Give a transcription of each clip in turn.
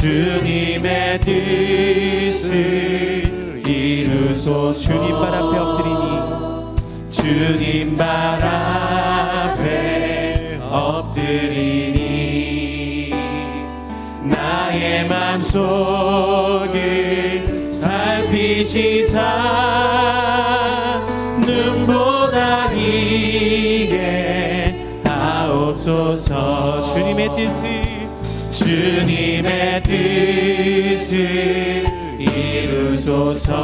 주님의 뜻을 이루소. 주님 발 앞에 엎드리니. 주님 발 앞에 엎드리니. 나의 맘속을 살피시사. 눈보다 이게 하옵소서. 주님의 뜻을 주님의 뜻을 이루소서.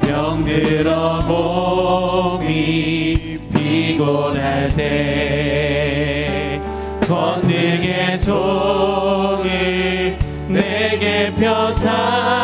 병들어 몸이 피곤할 때 건능의 손을 내게 펴사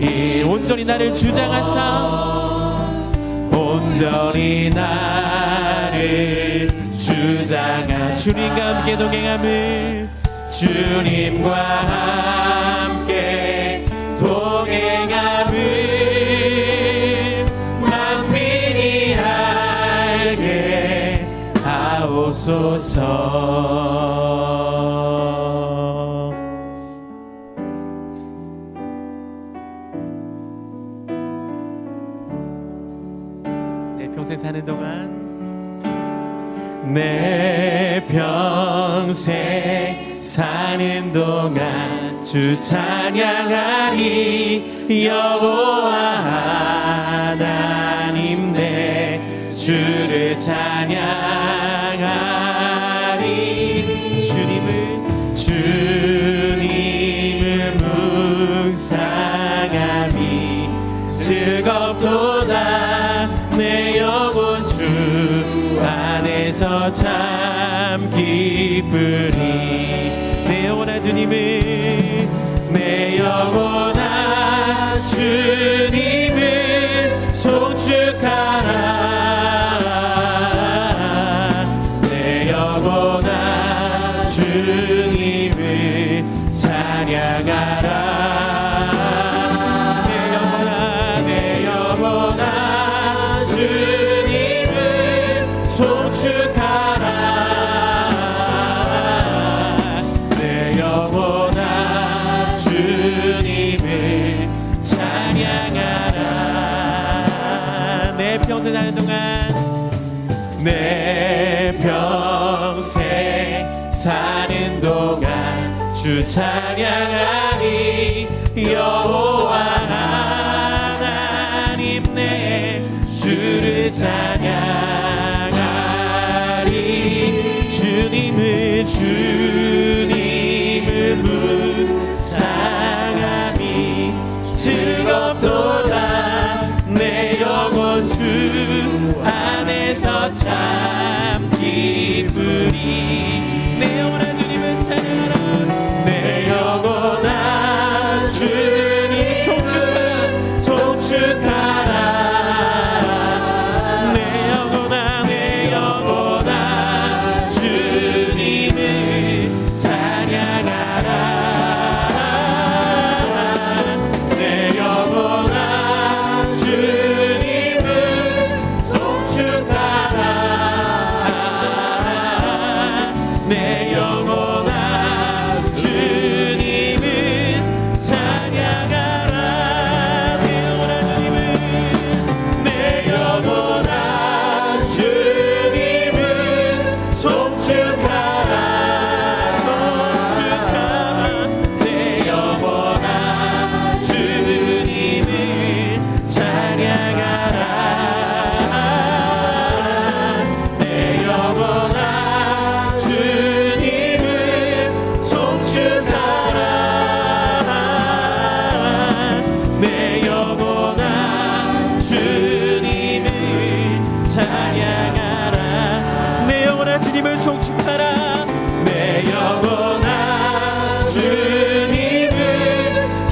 이 온전히 나를 주장하사 온전히 나를 주장하 주님과 함께 동행함을 주님과 함께 동행함을 만민이 알게 하옵소서 주 찬양하리 여호와 하나님 내 주를 찬양하리 주님을 주님을 묵상하리 즐겁도다 내 영혼 주 안에서 참 기쁘리 내 영혼아 주님을 영 평생 사는 동안 주 찬양하리 여호와 하나님 내 주를 찬양하리. 주님을 주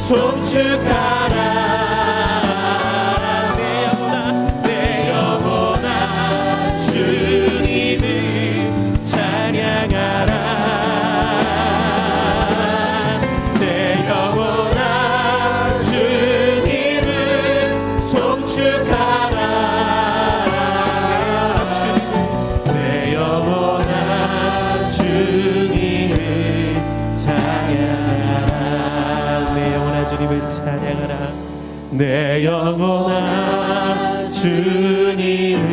송축하라. 내 영혼아 내 영혼아 주님을 찬양하라. 내 영혼아 주님을 송축하라 찬양하라. 내 영혼아 주님을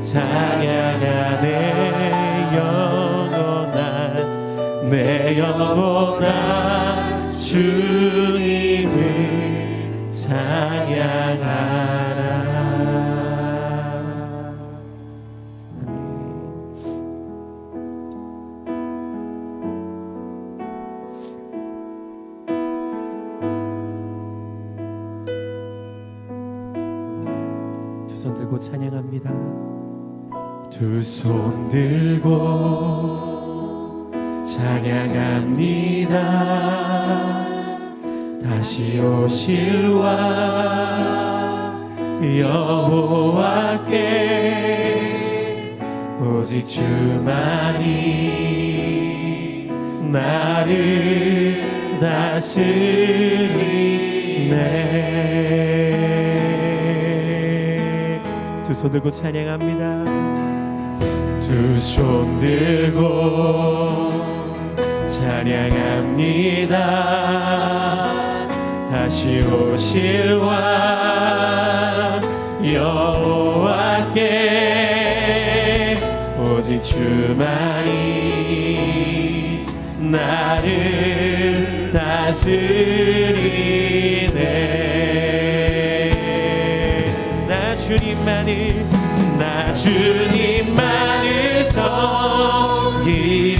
찬양하라 내 영혼아 내 영혼아 주님을 찬양하라 두손 들고 찬양합니다. 두 손 들고 찬양합니다. 다시 오실 왕 여호와께 오직 주만이 나를 다스리네 두 손 들고 찬양합니다? 두 손 들고 찬양합니다. 다시 오실 왕 여호와께 오직 주만이 나를 다스리 주님만을 나 주님만을 섬기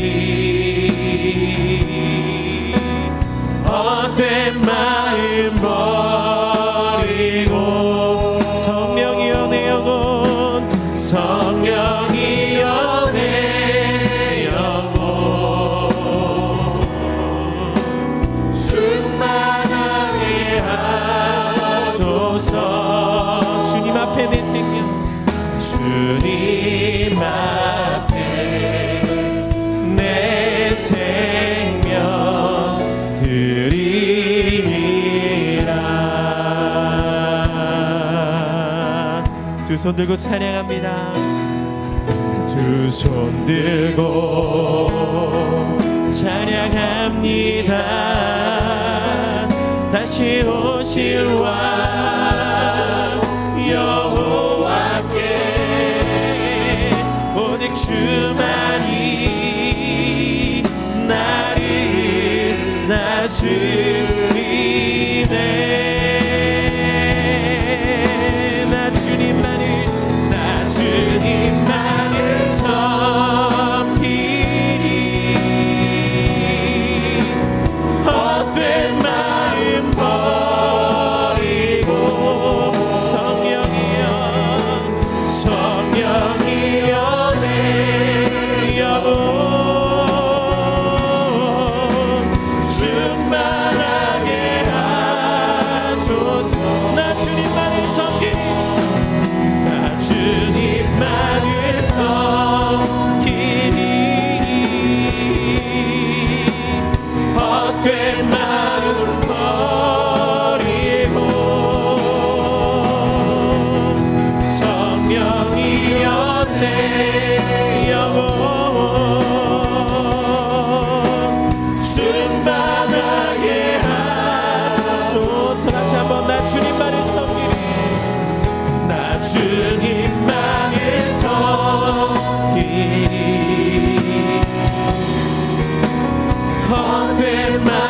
두손 들고 찬양합니다. 두 손 들고 찬양합니다. 다시 오실 왕 여호와께 오직 주만이 나를 다스리 주님만을 마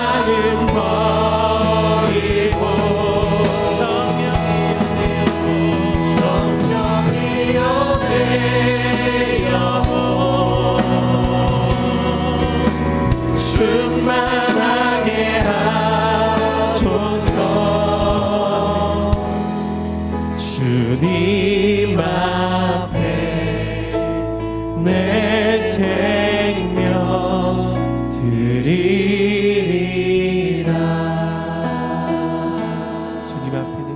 you, Matthew.